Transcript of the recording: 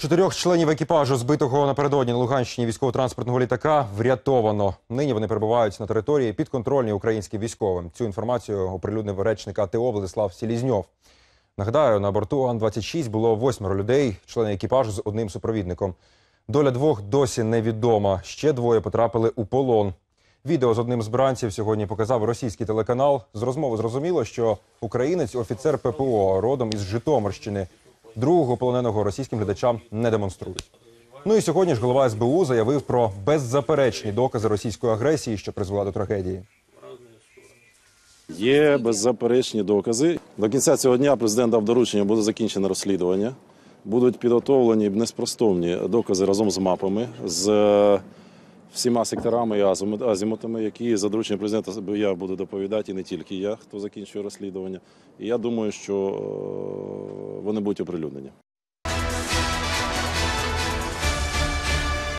Чотирьох членів екіпажу збитого напередодні на Луганщині військово-транспортного літака врятовано. Нині вони перебувають на території підконтрольній українським військовим. Цю інформацію оприлюднив речник АТО Владислав Сілізньов. Нагадаю, на борту Ан-26 було восьмеро людей, члени екіпажу з одним супровідником. Доля двох досі невідома. Ще двоє потрапили у полон. Відео з одним з бранців сьогодні показав російський телеканал. З розмови зрозуміло, що українець офіцер ППО родом із Житомирщини. Другого полоненого російським глядачам не демонструють. Ну і сьогодні ж голова СБУ заявив про беззаперечні докази російської агресії, що призвела до трагедії. Є беззаперечні докази. До кінця цього дня президент дав доручення, буде закінчено розслідування. Будуть підготовлені неспростовні докази разом з мапами, з е, всіма секторами і азімутами, які за дорученням президента я буду доповідати, і не тільки я, хто закінчує розслідування. І я думаю, що е, вони будуть оприлюднені.